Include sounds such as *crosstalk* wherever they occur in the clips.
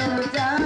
Jesus.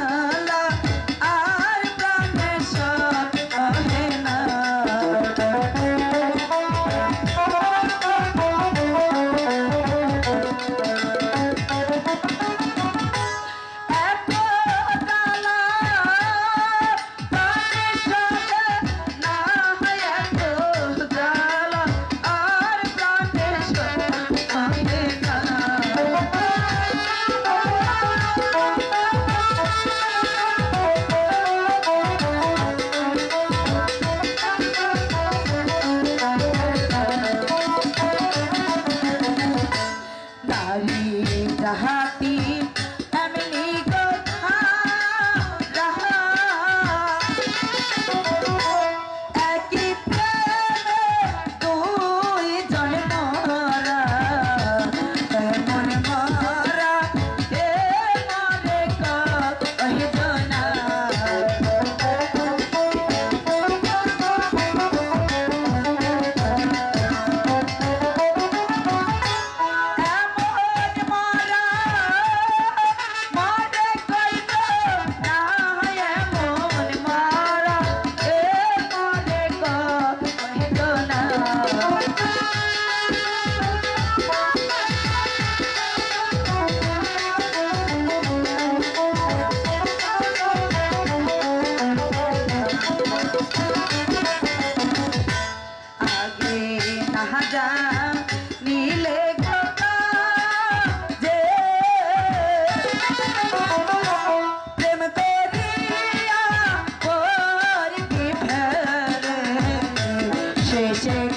Đồ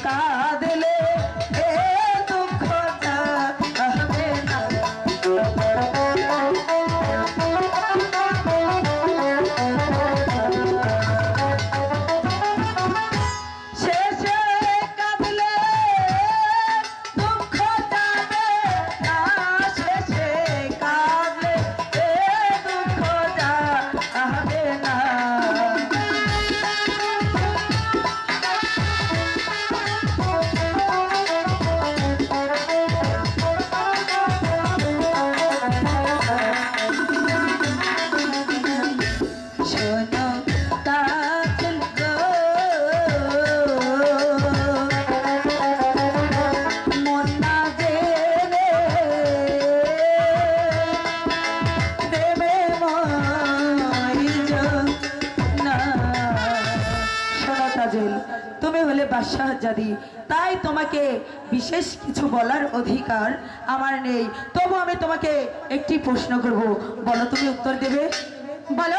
到 বাদশাহ জাদি তাই তোমাকে বিশেষ কিছু বলার অধিকার আমার নেই। তবু আমি তোমাকে একটি প্রশ্ন করব। বলো তুমি উত্তর দেবে? বলো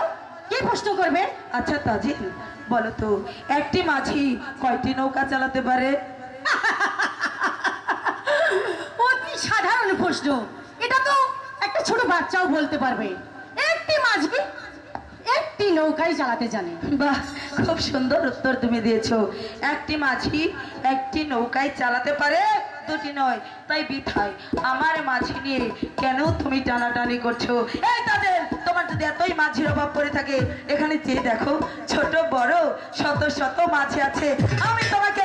কি প্রশ্ন করবে? আচ্ছা তাজিল বলো তো একটি মাঝি কয়টি নৌকা চালাতে পারে? *laughs* অতি সাধারণ প্রশ্ন। এটা তো একটা ছোট বাচ্চাও বলতে পারবে। নৌকাই চালাতে জানে। বাহ, খুব সুন্দর উত্তর তুমি দিয়েছ। একটি মাঝি একটি নৌকায় চালাতে পারে, দুটি নয়, তাই বিথায় আমার মাঝি নিয়ে কেন তুমি টানাটানি করছ? এই তাদের, তোমার যদি এতই মাঝির অভাব পড়ে থাকে, এখানে যে দেখো, ছোট বড় শত শত মাঝি আছে, আমি তোমাকে